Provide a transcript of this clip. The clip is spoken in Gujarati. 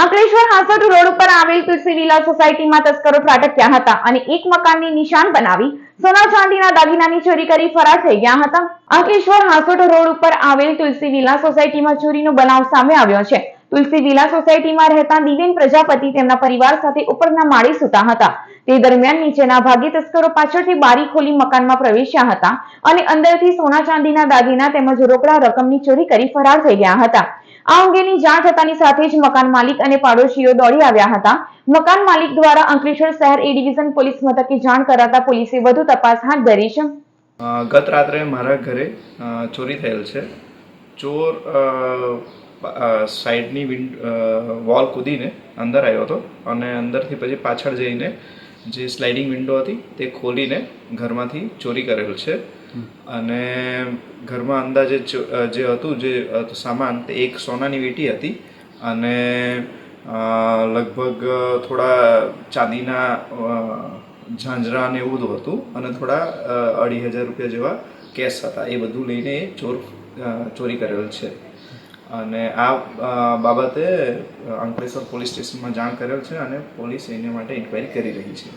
અંકલેશ્વર હાંસોટ રોડ ઉપર આવેલ તુલસી વિલા સોસાયટીમાં તસ્કરો ત્રાટક્યા હતા અને એક મકાનની નિશાન બનાવી સોના ચાંદીના દાગીનાની ચોરી કરી ફરાર થઈ ગયા હતા. અંકલેશ્વર હાંસોટ રોડ ઉપર આવેલ તુલસી વિલા સોસાયટીમાં ચોરીનો બનાવ સામે આવ્યો છે. તુલસી વિલા સોસાયટીમાં રહેતા દિવેન પ્રજાપતિ તેમના પરિવાર સાથે ઉપરના માળે સૂતા હતા. તે દરમિયાન નીચેના ભાગે તસ્કરો પાછળથી બારી ખોલી મકાનમાં પ્રવેશ્યા હતા અને અંદરથી સોના ચાંદીના દાગીના તેમજ રોકડા રકમની ચોરી કરી ફરાર થઈ ગયા હતા. આ અંગેની જાણ થતાની સાથે જ મકાન માલિક અને પાડોશીઓ દોડી આવ્યા હતા. મકાન માલિક દ્વારા અંકલેશ્વર શહેર એ ડિવિઝન પોલીસ મથકે જાણ કરાતા પોલીસે વધુ તપાસ હાથ ધરી છે. ગત રાત્રે મારા ઘરે ચોરી થયેલ છે. ચોર સાઈડની વિન્ડ વોલ કૂદીને અંદર આવ્યો હતો અને અંદરથી પછી પાછળ જઈને જે સ્લાઇડિંગ વિન્ડો હતી તે ખોલીને ઘરમાંથી ચોરી કરેલ છે. અને ઘરમાં અંદાજે જે હતું જે સામાન તે એક સોનાની વીંટી હતી. અને લગભગ થોડા ચાંદીના ઝાંઝરા ને એવું બધું હતું. અને થોડા અઢી હજાર રૂપિયા જેવા કેશ હતા. એ બધું લઈને એ ચોર ચોરી કરેલ છે. અને આ બાબતે અંકલેશ્વર પોલીસ સ્ટેશનમાં જાણ કરેલ છે અને પોલીસ એને માટે ઇન્ક્વાયરી કરી રહી છે.